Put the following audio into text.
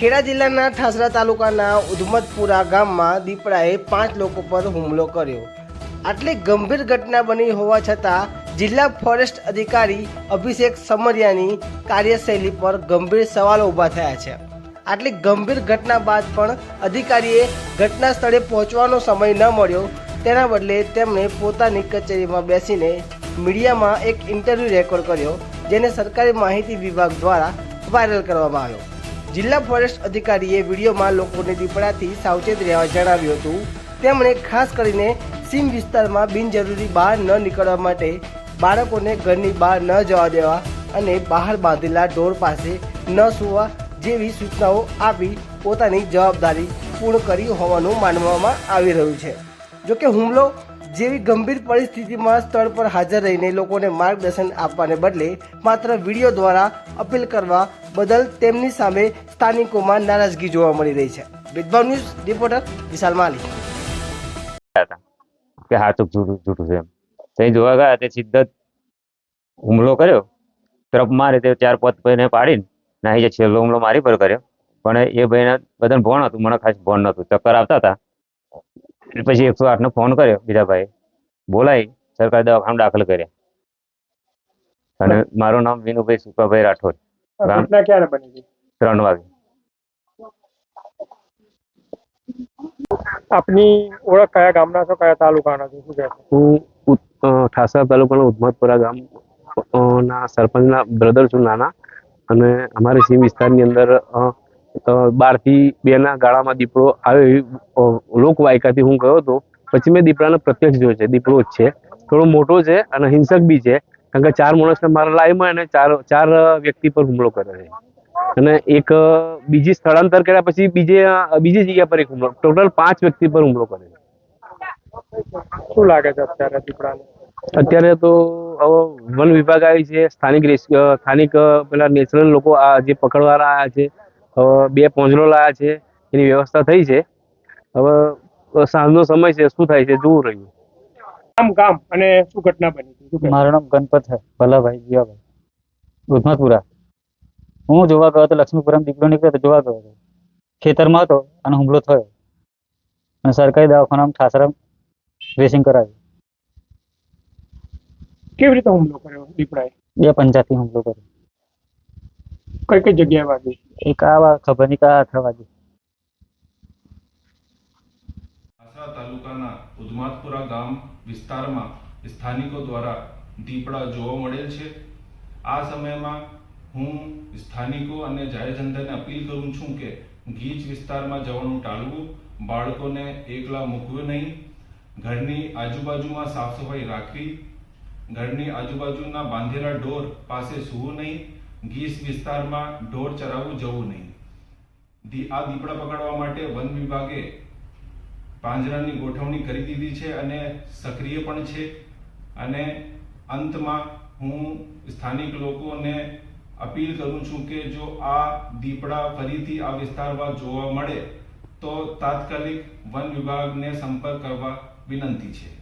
ખેડા જિલ્લાના ઠાસરા તાલુકાના ઉધમતપુરા ગામમાં દીપડાએ પાંચ લોકો પર હુમલો કર્યો. આટલી ગંભીર ઘટના બની હોવા છતાં જિલ્લા ફોરેસ્ટ અધિકારી અભિષેક સમરિયાની કાર્યશૈલી પર ગંભીર સવાલો ઊભા થયા છે. આટલી ગંભીર ઘટના બાદ પણ અધિકારીએ ઘટના સ્થળે પહોંચવાનો સમય ન મળ્યો. તેના બદલે તેમણે પોતાની કચેરીમાં બેસીને મીડિયામાં એક ઇન્ટરવ્યૂ રેકોર્ડ કર્યો, જેને સરકારી માહિતી વિભાગ દ્વારા વાયરલ કરવામાં આવ્યો. જિલ્લા ફોરેસ્ટ અધિકારીએ વિડીયોમાં લોકોને દીપડાથી સાવચેત રહેવા જણાવ્યું હતું. તેમણે ખાસ કરીને સીમ વિસ્તારમાં બિનજરૂરી બહાર ન નીકળવા માટે બાળકોને ઘરની બહાર ન જવા દેવા અને બહાર બાંધેલા ઢોર પાસે ન સૂવા જેવી સૂચનાઓ આપી પોતાની જવાબદારી પૂર્ણ કરી હોવાનું માનવામાં આવી રહ્યું છે. જોકે હુમલો જેવી ગંભીર પરિસ્થિતિમાં સ્થળ પર હાજર રહીને લોકોને માર્ગદર્શન આપવાને બદલે માત્ર વીડિયો દ્વારા અપીલ કરવા બદલ તેમની સામે સ્થાનિકોમાં નારાજગી જોવા મળી રહી છે. વિદ્વાન ન્યૂઝ રિપોર્ટર વિશાલ માલી કે હાચુક જૂઠું જૂઠું છે એમ. ત્યાં જોવા ગયા, તે સીધા હુમલો કર્યો. તરફ મારે તે ચાર પાંચ ભાઈને પાડીને નાહી જે છેલ્લો હુમલો મારી પર કર્યો. પણ એ ભાઈને બધાને ભણ હતું, મને ખાસ ભણ નહોતું. ચક્કર આવતા હતા. એટલે પછી એકસો આઠનો ફોન કર્યો બીજાભાઈ સરકારી દવાખાના દાખલ કર્યા. અને મારું નામ વિનુભાઈ સુકાભાઈ રાઠોડ. ઘટના ક્યારે બની હતી? ત્રણ વાગે. આપની ઓળખ કયા ગામના છો? કયા તાલુકાના છો? શું હું ઠાસરા તાલુકાના ઉધમતપુરા ગામ ના સરપંચના બ્રધર છું નાના. અને અમારી સીમ વિસ્તારની અંદર બારથી બે ના ગાળામાં દીપડો આવે એવી લોકવાયકાથી હું ગયો હતો. પછી મેં દીપડાને પ્રત્યક્ષ જોયો છે. દીપડો જ છે. થોડો મોટો છે અને હિંસક બી છે. કારણ કે ચાર માણસને મારા લાઈમાં એને ચાર ચાર વ્યક્તિ પર હુમલો કર્યો છે. અને એક બીજી સ્થળાંતર કર્યા પછી બીજે બીજી જગ્યા પર એક હુમલો. ટોટલ પાંચ વ્યક્તિ પર હુમલો કર્યો છે. શું લાગે છે અત્યારે દીપડાને? અત્યારે તો હવે વન વિભાગ આવી છે. સ્થાનિક સ્થાનિક પેલા નેચરલ લોકો આ જે પકડવાના આવ્યા છે હવે બે પોંજલો લાયા છે એની વ્યવસ્થા થઈ છે. હવે સાંજનો સમય છે શું થાય છે જોવું રહ્યું. કામ કામ અને શું ઘટના બની હતી મારું નામ ગણપત છે ભલાભાઈ જીવાભાઈ દુધમતપુરા હું જોવા ગયો હતો લક્ષ્મીપુરમ દીકરો નીકળ્યો તો જોવા ગયો હતો. ખેતરમાં હતો અને હુમલો થયો. અને સરકારી દવાખાનામાં ઠાસરા ડ્રેસિંગ કરાવ્યું. કેવી રીતે હુમલો કર્યો દીપડાએ? બે પંચાયતથી હુમલો કર્યો. કઈ કઈ જગ્યાએ વાગ્યું એક આ ખબર નહીં કા વાગી. આસરા તાલુકાના ઉધમાતપુરા ગામ વિસ્તારમાં સ્થાનિકો દ્વારા દીપડા જોવા મળેલ છે. આ સમયમાં હું સ્થાનિકો અને જાહેર જનતાને અપીલ કરું છું કે ગીચ વિસ્તારમાં જવાનું ટાળવું બાળકોને એકલા મૂકવું નહીં. ઘરની આજુબાજુમાં સાફ સફાઈ રાખવી ઘરની આજુબાજુના બાંધેલા ઢોર પાસે સૂવું નહીં. ગીચ વિસ્તારમાં ઢોર ચરાવવું જવું નહીં. આ દીપડા પકડવા માટે વન વિભાગે પાંજરાની ગોઠવણી કરી દીધી છે અને સક્રિય પણ છે. અને અંતમાં હું સ્થાનિક લોકોને અપીલ કરું છું કે જો આ દીપડા ફરીથી આ વિસ્તારમાં જોવા મળે, તો તાત્કાલિક વન વિભાગને સંપર્ક કરવા વિનંતી છે.